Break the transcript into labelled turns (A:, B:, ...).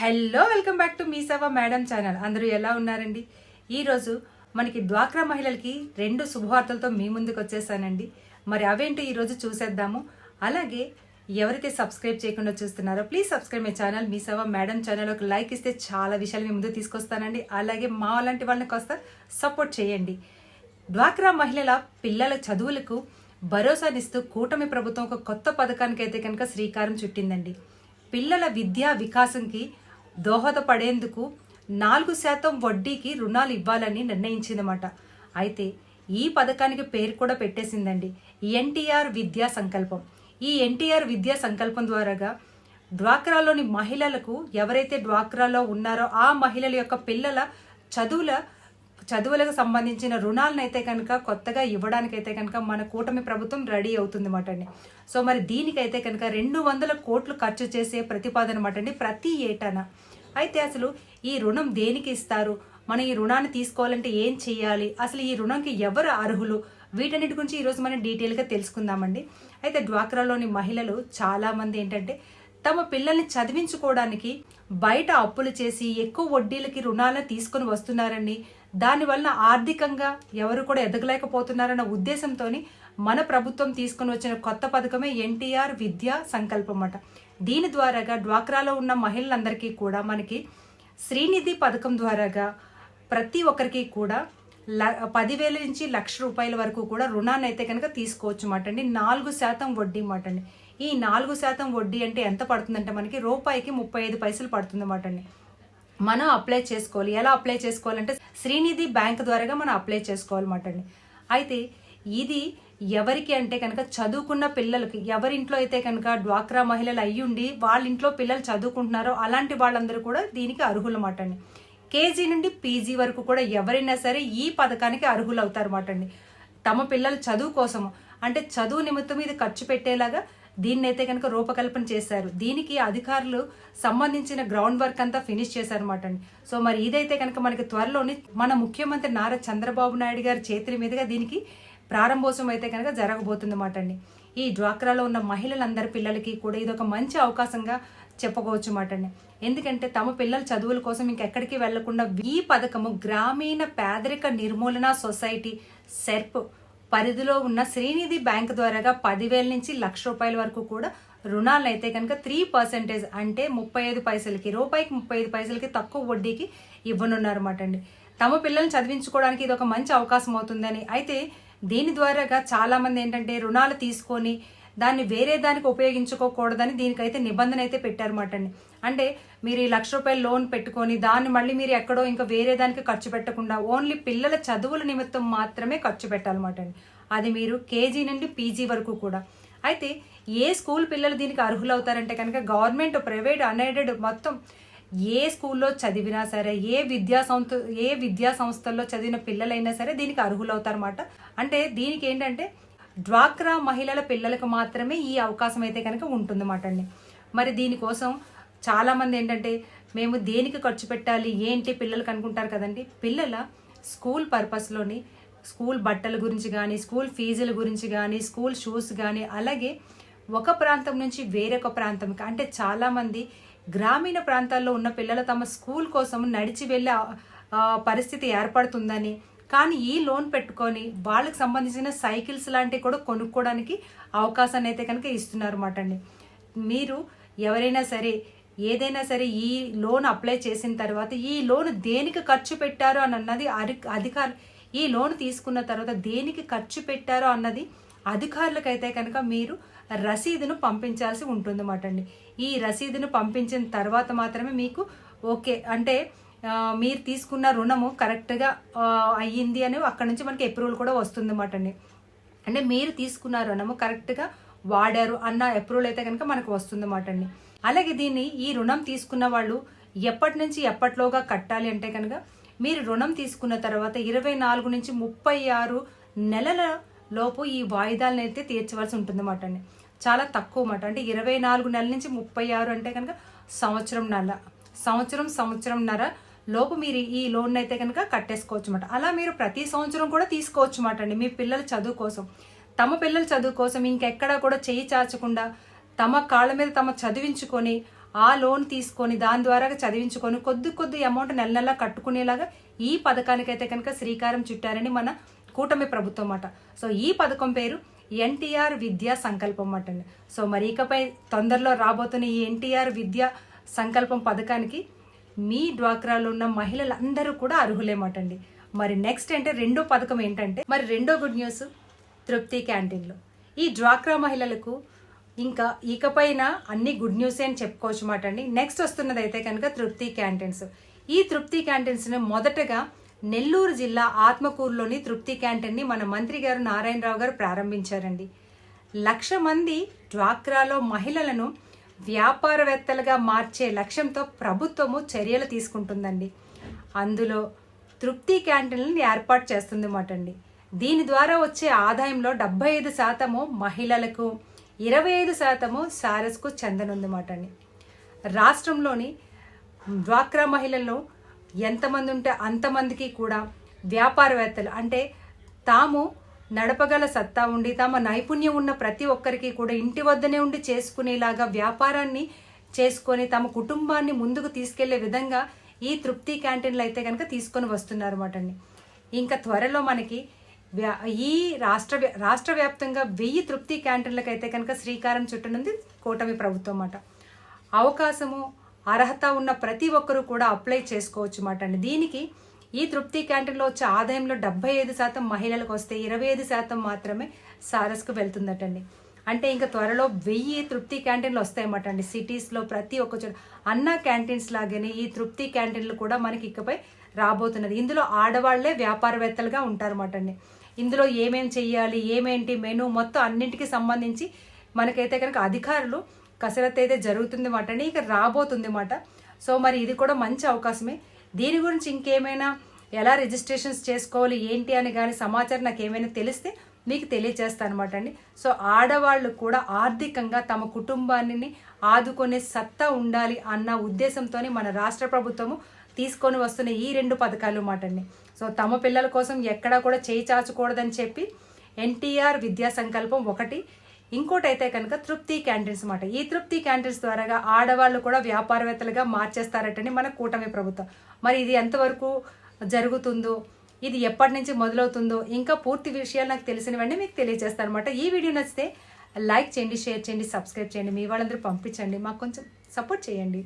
A: hello welcome back to Mee Seva madam channel అందరూ ఎలా ఉన్నారండి ఈరోజు మనకి డ్వాక్రా మహిళలకి రెండు శుభవార్తలతో మీ ముందుకు వచ్చేసానండి మరి అవేంటో ఈరోజు చూసేద్దాము అలాగే ఎవరైతే సబ్స్క్రైబ్ చేయకుండా చూస్తున్నారో please subscribe my channel Mee Seva madam channel ఒక లైక్ ఇస్తే చాలా విషయాలు మీ ముందు తీసుకొస్తానండి అలాగే మా అలాంటి వాళ్ళని కాస్త సపోర్ట్ చేయండి డ్వాక్రా మహిళల పిల్లల చదువులకు భరోసానిస్తూ కూటమి ప్రభుత్వం ఒక కొత్త పథకానికి అయితే కనుక శ్రీకారం చుట్టిందండి పిల్లల విద్యా వికాసంకి దోహదపడేందుకు నాలుగు శాతం వడ్డీకి రుణాలు ఇవ్వాలని నిర్ణయించిందన్నమాట అయితే ఈ పథకానికి పేరు కూడా పెట్టేసిందండి ఎన్టీఆర్ విద్యా సంకల్పం ఈ ఎన్టీఆర్ విద్యా సంకల్పం ద్వారాగా డ్వాక్రాలోని మహిళలకు ఎవరైతే డ్వాక్రాలో ఉన్నారో ఆ మహిళల యొక్క పిల్లల చదువుల చదువులకు సంబంధించిన రుణాలను అయితే కనుక కొత్తగా ఇవ్వడానికైతే కనుక మన కూటమి ప్రభుత్వం రెడీ అవుతుంది అండి సో మరి దీనికైతే కనుక రెండు వందల కోట్లు ఖర్చు చేసే ప్రతిపాదన అండి ప్రతి ఏటాన అయితే అసలు ఈ రుణం దేనికి ఇస్తారు మనం ఈ రుణాన్ని తీసుకోవాలంటే ఏం చేయాలి అసలు ఈ రుణంకి ఎవరు అర్హులు వీటన్నిటి గురించి ఈరోజు మనం డీటెయిల్గా తెలుసుకుందామండి అయితే డ్వాక్రాలోని మహిళలు చాలామంది ఏంటంటే తమ పిల్లల్ని చదివించుకోవడానికి బయట అప్పులు చేసి ఎక్కువ వడ్డీలకి రుణాలను తీసుకుని వస్తున్నారని దానివల్ల ఆర్థికంగా ఎవరు కూడా ఎదగలేకపోతున్నారన్న ఉద్దేశంతో మన ప్రభుత్వం తీసుకుని వచ్చిన కొత్త పథకమే ఎన్టీఆర్ విద్యా సంకల్పం అట దీని ద్వారాగా డ్వాక్రాలో ఉన్న మహిళలందరికీ కూడా మనకి శ్రీనిధి పథకం ద్వారాగా ప్రతి ఒక్కరికి కూడా ల పదివేల నుంచి లక్ష రూపాయల వరకు కూడా రుణాన్ని అయితే కనుక తీసుకోవచ్చు మాట అండి నాలుగు శాతం వడ్డీ మాట అండి ఈ నాలుగు శాతం వడ్డీ అంటే ఎంత పడుతుందంటే మనకి రూపాయికి ముప్పై ఐదు పైసలు పడుతుందన్నమాట అండి మనం అప్లై చేసుకోవాలి ఎలా అప్లై చేసుకోవాలంటే శ్రీనిధి బ్యాంక్ ద్వారాగా మనం అప్లై చేసుకోవాలన్నమాట అండి అయితే ఇది ఎవరికి అంటే కనుక చదువుకున్న పిల్లలకి ఎవరింట్లో అయితే కనుక డ్వాక్రా మహిళలు అయ్యుండి వాళ్ళ ఇంట్లో పిల్లలు చదువుకుంటున్నారో అలాంటి వాళ్ళందరూ కూడా దీనికి అర్హులమాట అండి కేజీ నుండి పీజీ వరకు కూడా ఎవరైనా సరే ఈ పథకానికి అర్హులు అవుతారు అవుతారన్నమాట అండి తమ పిల్లల చదువు కోసము అంటే చదువు నిమిత్తం ఇది ఖర్చు పెట్టేలాగా దీన్నైతే కనుక రూపకల్పన చేశారు దీనికి అధికారులు సంబంధించిన గ్రౌండ్ వర్క్ అంతా ఫినిష్ చేశారు అనమాట అండి సో మరి ఇదైతే కనుక మనకి త్వరలోనే మన ముఖ్యమంత్రి నారా చంద్రబాబు నాయుడు గారి చేతుల మీదుగా దీనికి ప్రారంభోత్సవం అయితే కనుక అనమాట అండి ఈ డ్వాక్రాలో ఉన్న మహిళలందరి పిల్లలకి కూడా ఇది ఒక మంచి అవకాశంగా చెప్పుకోవచ్చు మాట ఎందుకంటే తమ పిల్లల చదువుల కోసం ఇంకెక్కడికి వెళ్లకుండా ఈ పథకము గ్రామీణ పేదరిక నిర్మూలన సొసైటీ సెర్ప్ పరిధిలో ఉన్న శ్రీనిధి బ్యాంక్ ద్వారాగా పదివేల నుంచి లక్ష రూపాయల వరకు కూడా రుణాలు అయితే కనుక త్రీ పర్సెంటేజ్ అంటే ముప్పై ఐదు పైసలకి రూపాయికి ముప్పై ఐదు పైసలకి తక్కువ వడ్డీకి ఇవ్వనున్నారన్నమాట అండి తమ పిల్లల్ని చదివించుకోవడానికి ఇది ఒక మంచి అవకాశం అవుతుందని అయితే దీని ద్వారాగా చాలామంది ఏంటంటే రుణాలు తీసుకొని దాన్ని వేరే దానికి ఉపయోగించుకోకూడదని దీనికైతే నిబంధన అయితే పెట్టారన్నమాట అండి అంటే మీరు ఈ లక్ష రూపాయలు లోన్ పెట్టుకొని దాన్ని మళ్ళీ మీరు ఎక్కడో ఇంకా వేరే దానికి ఖర్చు పెట్టకుండా ఓన్లీ పిల్లల చదువుల నిమిత్తం మాత్రమే ఖర్చు పెట్టాలన్నమాట అండి అది మీరు కేజీ నుండి పీజీ వరకు కూడా అయితే ఏ స్కూల్ పిల్లలు దీనికి అర్హులు అవుతారంటే కనుక గవర్నమెంట్ ప్రైవేట్ అన్ఎయిడెడ్ మొత్తం ఏ స్కూల్లో చదివినా సరే ఏ విద్యా సంస్థ ఏ విద్యా సంస్థల్లో చదివిన పిల్లలైనా సరే దీనికి అర్హులు అవుతారన్నమాట అంటే దీనికి ఏంటంటే డ్వాక్రా మహిళల పిల్లలకు మాత్రమే ఈ అవకాశం అయితే కనుక ఉంటుందన్నమాట అండి మరి దీనికోసం చాలామంది ఏంటంటే మేము దేనికి ఖర్చు పెట్టాలి ఏంటి పిల్లలకు అనుకుంటారు కదండి పిల్లల స్కూల్ పర్పస్లోని స్కూల్ బట్టల గురించి కానీ స్కూల్ ఫీజుల గురించి కానీ స్కూల్ షూస్ కానీ అలాగే ఒక ప్రాంతం నుంచి వేరొక ప్రాంతం అంటే చాలామంది గ్రామీణ ప్రాంతాల్లో ఉన్న పిల్లలు తమ స్కూల్ కోసం నడిచి వెళ్ళే పరిస్థితి ఏర్పడుతుందని కానీ ఈ లోన్ పెట్టుకొని వాళ్ళకి సంబంధించిన సైకిల్స్ లాంటివి కూడా కొనుక్కోవడానికి అవకాశాన్ని అయితే కనుక ఇస్తున్నారు అన్నమాట అండి మీరు ఎవరైనా సరే ఏదైనా సరే ఈ లోన్ అప్లై చేసిన తర్వాత ఈ లోన్ దేనికి ఖర్చు పెట్టారు అని అన్నది అధికారు ఈ లోన్ తీసుకున్న తర్వాత దేనికి ఖర్చు పెట్టారు అన్నది అధికారులకైతే కనుక మీరు రసీదును పంపించాల్సి ఉంటుంది అండి ఈ రసీదును పంపించిన తర్వాత మాత్రమే మీకు ఓకే అంటే మీరు తీసుకున్న రుణము కరెక్ట్గా అయ్యింది అని అక్కడ నుంచి మనకి అప్రూవల్ కూడా వస్తుంది అన్నమాట అండి అంటే మీరు తీసుకున్న రుణము కరెక్ట్గా వాడారు అన్న అప్రూవల్ అయితే కనుక మనకు వస్తుంది అన్నమాట అండి అలాగే దీన్ని ఈ రుణం తీసుకున్న వాళ్ళు ఎప్పటి నుంచి ఎప్పట్లోగా కట్టాలి అంటే కనుక మీరు రుణం తీసుకున్న తర్వాత ఇరవై నాలుగు నుంచి ముప్పై ఆరు నెలల లోపు ఈ వాయిదాలను అయితే తీర్చవలసి అన్నమాట అండి చాలా తక్కువ మాట అంటే ఇరవై నాలుగు నెలల నుంచి ముప్పై ఆరు అంటే కనుక సంవత్సరం నెల సంవత్సరం సంవత్సరంన్నర లోపు మీరు ఈ లోన్ అయితే కనుక కట్టేసుకోవచ్చు అనమాట అలా మీరు ప్రతి సంవత్సరం కూడా తీసుకోవచ్చు అనమాట అండి మీ పిల్లల చదువు కోసం తమ పిల్లల చదువు కోసం ఇంకెక్కడా కూడా చేయి చాచకుండా తమ కాళ్ళ మీద తమ చదివించుకొని ఆ లోన్ తీసుకొని దాని ద్వారా చదివించుకొని కొద్ది కొద్ది అమౌంట్ నెల నెల కట్టుకునేలాగా ఈ పథకానికైతే కనుక శ్రీకారం చుట్టారని మన కూటమి ప్రభుత్వం అన్నమాట సో ఈ పథకం పేరు ఎన్టీఆర్ విద్యా సంకల్పం అండి సో మరి ఇకపై తొందరలో రాబోతున్న ఈ ఎన్టీఆర్ విద్యా సంకల్పం పథకానికి మీ డ్వాక్రాలో ఉన్న మహిళలందరూ కూడా అండి మరి నెక్స్ట్ అంటే రెండో పథకం ఏంటంటే మరి రెండో గుడ్ న్యూస్ తృప్తి క్యాంటీన్లో ఈ డ్వాక్రా మహిళలకు ఇంకా ఇకపైన అన్ని గుడ్ న్యూసే అని చెప్పుకోవచ్చు మాట అండి నెక్స్ట్ వస్తున్నది అయితే కనుక తృప్తి క్యాంటీన్స్ ఈ తృప్తి క్యాంటీన్స్ని మొదటగా నెల్లూరు జిల్లా ఆత్మకూరులోని తృప్తి క్యాంటీన్ని మన మంత్రి గారు నారాయణరావు గారు ప్రారంభించారండి లక్ష మంది డ్వాక్రాలో మహిళలను వ్యాపారవేత్తలుగా మార్చే లక్ష్యంతో ప్రభుత్వము చర్యలు తీసుకుంటుందండి అందులో తృప్తి క్యాంటీన్లను ఏర్పాటు చేస్తుందన్నమాట అండి దీని ద్వారా వచ్చే ఆదాయంలో డెబ్బై ఐదు శాతము మహిళలకు ఇరవై ఐదు శాతము సారస్కు చెందనుందన్నమాట అండి రాష్ట్రంలోని డ్వాక్రా మహిళలు ఎంతమంది ఉంటే అంతమందికి కూడా వ్యాపారవేత్తలు అంటే తాము నడపగల సత్తా ఉండి తమ నైపుణ్యం ఉన్న ప్రతి ఒక్కరికి కూడా ఇంటి వద్దనే ఉండి చేసుకునేలాగా వ్యాపారాన్ని చేసుకొని తమ కుటుంబాన్ని ముందుకు తీసుకెళ్లే విధంగా ఈ తృప్తి క్యాంటీన్లు అయితే కనుక తీసుకొని వస్తున్నారు అనమాట అండి ఇంకా త్వరలో మనకి ఈ రాష్ట్ర రాష్ట్ర వ్యాప్తంగా వెయ్యి తృప్తి క్యాంటీన్లకు అయితే కనుక శ్రీకారం చుట్టనుంది కూటమి ప్రభుత్వం అన్నమాట అవకాశము అర్హత ఉన్న ప్రతి ఒక్కరూ కూడా అప్లై చేసుకోవచ్చు అన్నమాట అండి దీనికి ఈ తృప్తి క్యాంటీన్లో వచ్చే ఆదాయంలో డెబ్బై ఐదు శాతం మహిళలకు వస్తే ఇరవై ఐదు శాతం మాత్రమే సారస్కు వెళ్తుందటండి అంటే ఇంకా త్వరలో వెయ్యి తృప్తి క్యాంటీన్లు వస్తాయన్నమాట అండి సిటీస్లో ప్రతి ఒక్క చోట అన్న క్యాంటీన్స్ లాగానే ఈ తృప్తి క్యాంటీన్లు కూడా మనకి ఇకపై రాబోతున్నది ఇందులో ఆడవాళ్లే వ్యాపారవేత్తలుగా ఉంటారన్నమాట అండి ఇందులో ఏమేం చెయ్యాలి ఏమేంటి మెను మొత్తం అన్నింటికి సంబంధించి మనకైతే కనుక అధికారులు కసరత్ అయితే జరుగుతుంది మాట అండి ఇక రాబోతుంది మాట సో మరి ఇది కూడా మంచి అవకాశమే దీని గురించి ఇంకేమైనా ఎలా రిజిస్ట్రేషన్స్ చేసుకోవాలి ఏంటి అని కానీ సమాచారం నాకు ఏమైనా తెలిస్తే మీకు తెలియజేస్తాను అనమాట అండి సో ఆడవాళ్ళు కూడా ఆర్థికంగా తమ కుటుంబాన్ని ఆదుకునే సత్తా ఉండాలి అన్న ఉద్దేశంతోనే మన రాష్ట్ర ప్రభుత్వము తీసుకొని వస్తున్న ఈ రెండు పథకాలు అన్నమాట అండి సో తమ పిల్లల కోసం ఎక్కడా కూడా చేయి చాచకూడదని చెప్పి ఎన్టీఆర్ విద్యా సంకల్పం ఒకటి ఇంకోటి అయితే కనుక తృప్తి క్యాంటీన్స్ అనమాట ఈ తృప్తి క్యాంటీన్స్ ద్వారాగా ఆడవాళ్ళు కూడా వ్యాపారవేత్తలుగా మార్చేస్తారటని మన కూటమి ప్రభుత్వం మరి ఇది ఎంతవరకు జరుగుతుందో ఇది ఎప్పటి నుంచి మొదలవుతుందో ఇంకా పూర్తి విషయాలు నాకు తెలిసినవన్నీ మీకు తెలియజేస్తాను అనమాట ఈ వీడియో నచ్చితే లైక్ చేయండి షేర్ చేయండి సబ్స్క్రైబ్ చేయండి మీ వాళ్ళందరూ పంపించండి మాకు కొంచెం సపోర్ట్ చేయండి